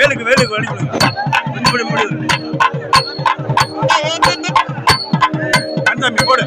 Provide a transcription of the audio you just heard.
வேலுக்கு வேலுக்கு வழி முடியும் கண்சாமி போடு.